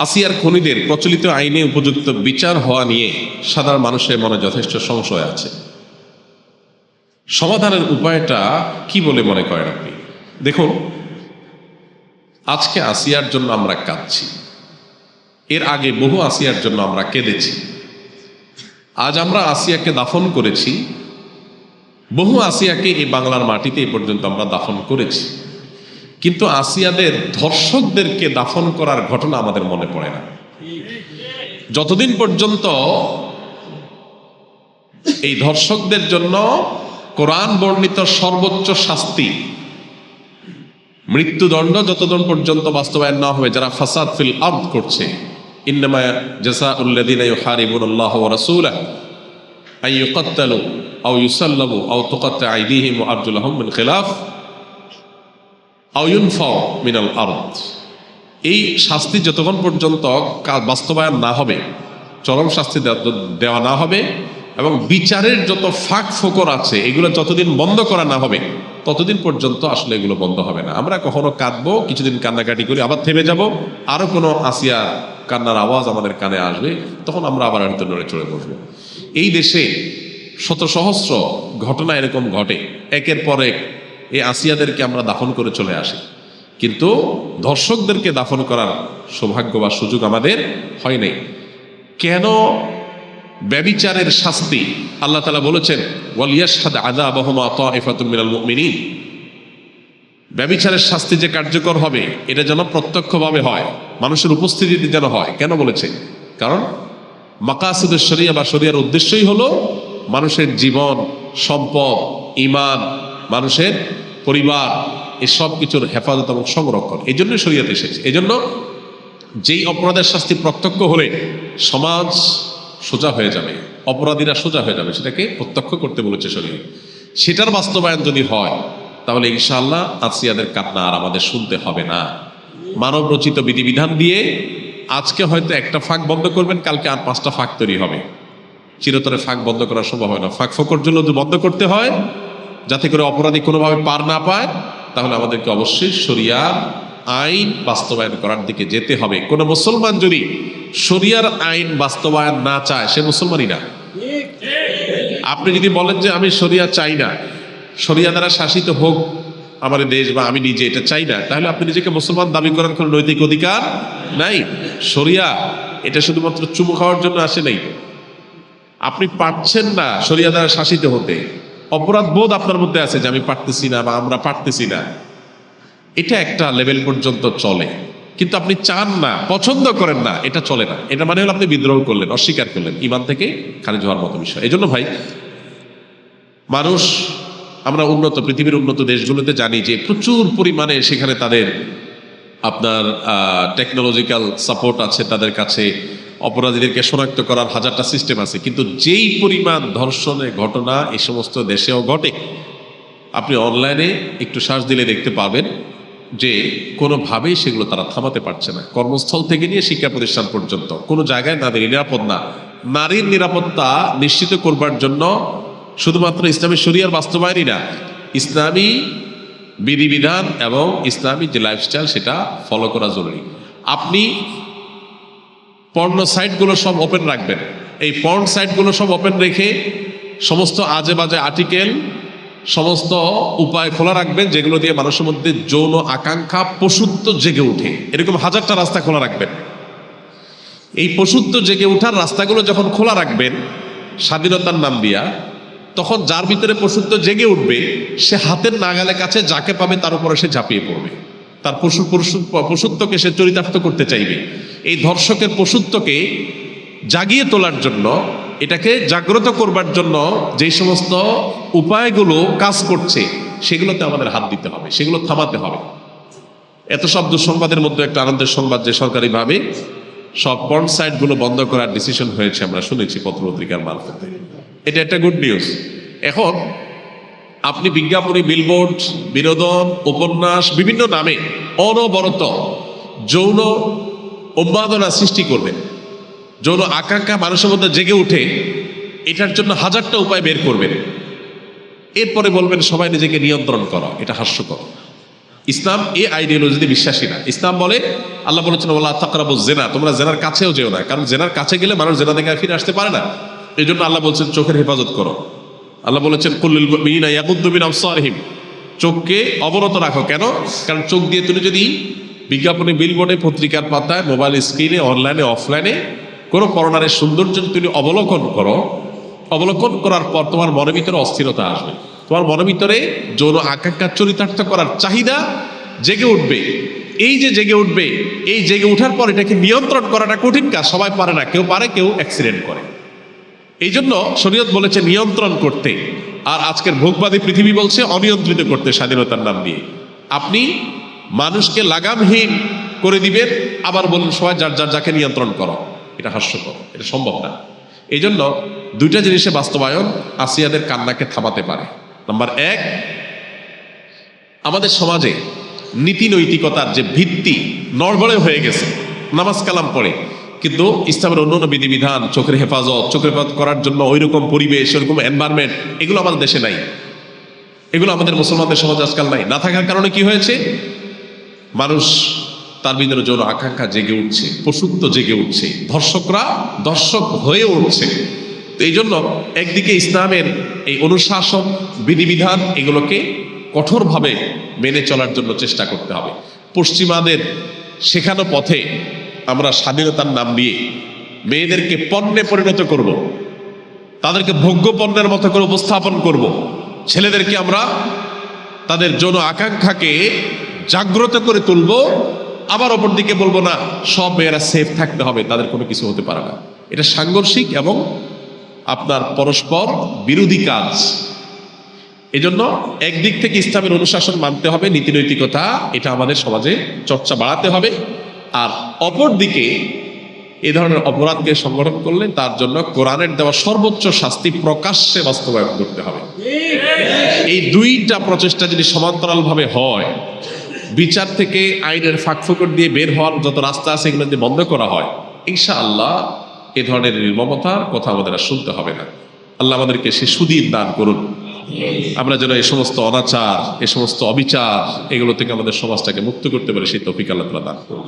আসিয়ার খনিদের প্রচলিত আইনে উপযুক্ত বিচার হওয়া নিয়ে সাধারণ মানুষের মনে যথেষ্ট সংশয় আছে। সমাধানের উপায়টা কি বলে মনে করেন আপনি? দেখুন, আজকে আসিয়ার জন্য আমরা কাঁদছি। এর আগে বহু আসিয়ার জন্য আমরা কেঁদেছি। আজ আমরা আসিয়াকে দাফন করেছি। বহু আসিয়াকে এই বাংলার মাটিতে এ পর্যন্ত আমরা দাফন করেছি। কিন্তু আসিয়াদের ধর্ষকদেরকে দাফন করার ঘটনা আমাদের মনে পড়ে না। যতদিন পর্যন্ত এই ধর্ষকদের জন্য কোরআন বর্ণিত সর্বোচ্চ শাস্তি, মৃত্যুদণ্ড যতদিন পর্যন্ত বাস্তবায়ন না হবে, যারা ফাসাদ ফিল আর্দ করছে, ইন্নামা জাযাউল্লাযীনা ইউহারিবুনাল্লাহ ওয়া রাসূলাহু, আন ইউকাত্তালু আও ইউসাল্লাবু আও তুকাত্তা আইদিহিম ওয়া আরজুলাহুম মিন খিলাফ। আও ইউনফাউ মিনাল আরদ। এই শাস্তি যতক্ষণ পর্যন্ত বাস্তবায়ন না হবে, চরম শাস্তি দেওয়া- দেওয়া না হবে এবং বিচারের যত ফাঁক ফোকর আছে, এগুলো যতদিন বন্ধ করা না হবে, ততদিন পর্যন্ত আসলে এগুলো বন্ধ হবে না। আমরা কখনো কাঁদবো, কিছুদিন কান্নাকাটি করি, আবার থেমে যাব আরও কোনো আসিয়া কান্নার আওয়াজ আমাদের কানে আসবে, তখন আমরা আবার হয়তো নড়ে চড়ে বসবো। এই দেশে শত সহস্র ঘটনা এরকম ঘটে, একের পর এক এই আসিয়াদেরকে আমরা দাফন করে চলে আসি। কিন্তু দর্শকদেরকে দাফন করার সৌভাগ্য বা সুযোগ আমাদের হয় নাই। কেন ব্যবিচারের শাস্তি? আল্লাহ তালা বলেছেন আদা ব্যবিচারের শাস্তি যে কার্যকর হবে, এটা যেন প্রত্যক্ষভাবে হয়, মানুষের উপস্থিতিতে যেন হয়। কেন বলেছে? কারণ মাকাসুদের শরিয়া বা শরিয়ার উদ্দেশ্যই হলো মানুষের জীবন, সম্পদ ইমান মানুষের পরিবার এই সব কিছুর হেফাজত এবং সংরক্ষণ। এই জন্য শরিয়াত এসেছে। এই জন্য যেই অপরাধের শাস্তি প্রত্যক্ষ হলে সমাজ সোজা হয়ে যাবে, অপরাধীরা সোজা হয়ে যাবে, সেটাকে প্রত্যক্ষ করতে বলেছে শরীর সেটার বাস্তবায়ন যদি হয়, তাহলে ইনশাআল্লাহ আসিয়াদের কান্না আর আমাদের শুনতে হবে না। মানব রচিত বিধিবিধান দিয়ে আজকে হয়তো একটা ফাঁক বন্ধ করবেন, কালকে আর পাঁচটা ফাঁক তৈরি হবে। চিরতরে ফাঁক বন্ধ করা সম্ভব হয় না। ফাঁক ফোকর জন্য বন্ধ করতে হয় যাতে করে অপরাধী কোনোভাবে পার না পায়, তাহলে আমাদেরকে অবশ্যই শরিয়ার আইন বাস্তবায়ন করার দিকে যেতে হবে। কোনো মুসলমান যদি শরিয়ার আইন বাস্তবায়ন না চায়, সে মুসলমানই না। আপনি যদি বলেন যে আমি শরিয়া চাই না, শরিয়া দ্বারা শাসিত হোক আমার দেশ বা আমি নিজে এটা চাই না, তাহলে আপনি নিজেকে মুসলমান দাবি করার কোনো নৈতিক অধিকার নাই। শরিয়া এটা শুধুমাত্র চুমু খাওয়ার জন্য আসে নাই। আপনি পারছেন না শরিয়া দ্বারা শাসিত হতে। অপরাধ বোধ আপনার মধ্যে আছে যে আমি পারতেছি না বা আমরা পারতেছি না। এটা একটা লেভেল পর্যন্ত চলে। কিন্তু আপনি চান না, পছন্দ করেন না, এটা চলে না। এটা মানে হলো আপনি বিদ্রোহ করলেন, অস্বীকার করলেন ইমান থেকে খারিজ হওয়ার মতো বিষয়। এই জন্য ভাই, মানুষ, আমরা উন্নত, পৃথিবীর উন্নত দেশগুলোতে জানি যে প্রচুর পরিমাণে সেখানে তাদের আপনার টেকনোলজিক্যাল সাপোর্ট আছে তাদের কাছে। অপরাধীদেরকে শনাক্ত করার হাজারটা সিস্টেম আছে। কিন্তু যেই পরিমাণ ধর্ষণের ঘটনা এই সমস্ত দেশেও ঘটে, আপনি অনলাইনে একটু শ্বাস দিলে দেখতে পাবেন যে কোনোভাবেই সেগুলো তারা থামাতে পারছে না। কর্মস্থল থেকে নিয়ে শিক্ষা প্রতিষ্ঠান পর্যন্ত। কোনো জায়গায় নারীর নিরাপদ না। নারীর নিরাপত্তা নিশ্চিত করবার জন্য শুধুমাত্র ইসলামী শরিয়ার বাস্তবায়নই না, ইসলামী বিধিবিধান এবং ইসলামী যে লাইফস্টাইল সেটা ফলো করা জরুরি। আপনি পর্ণ সাইটগুলো সব ওপেন রাখবেন। এই পর্ন সাইটগুলো সব ওপেন রেখে সমস্ত আজে বাজে আর্টিকেল সমস্ত উপায় খোলা রাখবেন, যেগুলো দিয়ে মানুষের মধ্যে যৌন আকাঙ্ক্ষা পশুত্ব জেগে ওঠে। এরকম হাজারটা রাস্তা খোলা রাখবেন। এই পশুত্ব জেগে ওঠার রাস্তাগুলো যখন খোলা রাখবেন, স্বাধীনতার নাম দিয়া, তখন যার ভিতরে পশুত্ব জেগে উঠবে, সে হাতের নাগালের কাছে যাকে পাবে তার উপরে সে ঝাঁপিয়ে পড়বে। তার পশু পশু- পশুত্বকে সে চরিতার্থ করতে চাইবে। এই ধর্ষকের পশুত্বকে জাগিয়ে তোলার জন্য, এটাকে জাগ্রত করবার জন্য যেই সমস্ত উপায়গুলো কাজ করছে, সেগুলোতে আমাদের হাত দিতে হবে, সেগুলো থামাতে হবে। এত সব দুঃসংবাদের মধ্যে একটা আনন্দের সংবাদ যে সরকারিভাবে সব পর্ন সাইটগুলো বন্ধ করার ডিসিশন হয়েছে, আমরা শুনেছি পত্রপত্রিকার মারফতে। এটা একটা গুড নিউজ এখন আপনি বিজ্ঞাপনী বিলবোর্ড বিনোদন, উপন্যাস, বিভিন্ন নামে অনবরত যৌন উন্মাদনা সৃষ্টি করবেন যৌন আকাঙ্ক্ষা মানুষের মধ্যে জেগে উঠে এটার জন্য হাজারটা উপায় বের করবেন এরপরে বলবেন, সবাই নিজেকে নিয়ন্ত্রণ করো, এটা হাস্যকর। ইসলাম এই আইডিওলজিতে বিশ্বাসী না। ইসলাম বলে, আল্লাহ বলেছেন আল্লাহ তাকরাবু জেনা তোমরা জেনার কাছেও যেও না, কারণ জেনার কাছে গেলে মানুষ জেনা থেকে ফিরে আসতে পারে না। এই জন্য আল্লাহ বলছেন, চোখের হেফাজত করো। আল্লাহ বলেছেন কুল্লুল মিন আবসারিহিম। চোখকে অবরত রাখো। কেন? কারণ চোখ দিয়ে তুমি যদি বিজ্ঞাপনে বিলবোর্ডে পত্রিকার পাতায় মোবাইল স্ক্রিনে অনলাইনে অফলাইনে কোনো করোনারের সৌন্দর্য তুমি অবলোকন করো, অবলোকন করার পর তোমার মনের ভিতরে অস্থিরতা আসবে। তোমার মনের ভিতরে যৌন আকাঙ্ক্ষা চরিতার্থ করার চাহিদা জেগে উঠবে। এই যে জেগে উঠবে, এই জেগে ওঠার পর এটাকে নিয়ন্ত্রণ করাটা কঠিন কাজ, সবাই পারে না, কেউ পারে, কেউ অ্যাক্সিডেন্ট করে। এই জন্য শরীয়ত বলেছে নিয়ন্ত্রণ করতে। আর আজকের ভোগবাদী পৃথিবী বলছে অনিয়ন্ত্রিত করতে স্বাধীনতার নাম দিয়ে। আপনি মানুষকে লাগামহীন করে দিবেন আবার বলুন সবাই যার যার যাকে নিয়ন্ত্রণ করো। এটা হাস্যকর, এটা সম্ভব না। এই জন্য দুইটা জিনিসে বাস্তবায়ন আসিয়াদের কান্নাকে থামাতে পারে। নাম্বার এক, আমাদের সমাজে নীতি নৈতিকতার যে ভিত্তি নড়বড়ে হয়ে গেছে, নামাজ কালাম পড়ে, কিন্তু ইসলামের অন্য অন্য বিধিবিধান, চোখের হেফাজত চোখের হেফাজত করার জন্য ওই রকম পরিবেশ, ওইরকম এনভায়রনমেন্ট এগুলো আমাদের দেশে নাই। এগুলো আমাদের মুসলমানদের সমাজ আজকাল নাই। না থাকার কারণে কি হয়েছে? মানুষ তার ভিতরে যৌন আকাঙ্ক্ষা জেগে উঠছে পশুত্ব জেগে উঠছে, ধর্ষকরা দর্শক হয়ে উঠছে তো এই জন্য একদিকে ইসলামের এই অনুশাসন, বিধিবিধান এগুলোকে কঠোরভাবে মেনে চলার জন্য চেষ্টা করতে হবে পশ্চিমাদের শেখানো পথে আমরা স্বাধীনতার নাম দিয়ে মেয়েদেরকে পণ্যে পরিণত করব। তাদেরকে ভোগ্য পণ্যের মতো করে উপস্থাপন করব। ছেলেদেরকে আমরা তাদের যৌন আকাঙ্ক্ষাকে জাগ্রত করে তুলব আবার অপর দিকে বলব না সব মেয়েরা সেফ থাকতে হবে তাদের কোনো কিছু হতে পারে না। এটা সাংঘর্ষিক এবং আপনার পরস্পর বিরোধী কাজ। এজন্য একদিক থেকে ইসলামের অনুশাসন মানতে হবে নীতি নৈতিকতা এটা আমাদের সমাজে চর্চা বাড়াতে হবে। আর অপর দিকে এ ধরনের অপরাধকে সংগঠন করলে তার জন্য কোরআনের দেওয়া সর্বোচ্চ শাস্তি প্রকাশ্যে বাস্তবায়ন করতে হবে। এই দুইটা প্রচেষ্টা যদি সমান্তরালভাবে হয় বিচার থেকে আইনের ফাঁকফোকর দিয়ে বের হওয়ার যত রাস্তা আছে এগুলো যদি বন্ধ করা হয়, ইনশাআল্লাহ এ ধরনের নির্মমতার কথা আমাদের আর শুনতে হবে না। আল্লাহ আমাদেরকে সে সুদিন দান করুন। আমরা যেন এই সমস্ত অনাচার এ সমস্ত অবিচার, এগুলো থেকে আমাদের সমাজটাকে মুক্ত করতে পারি, সেই তফিক আল্লাহ দান করুন।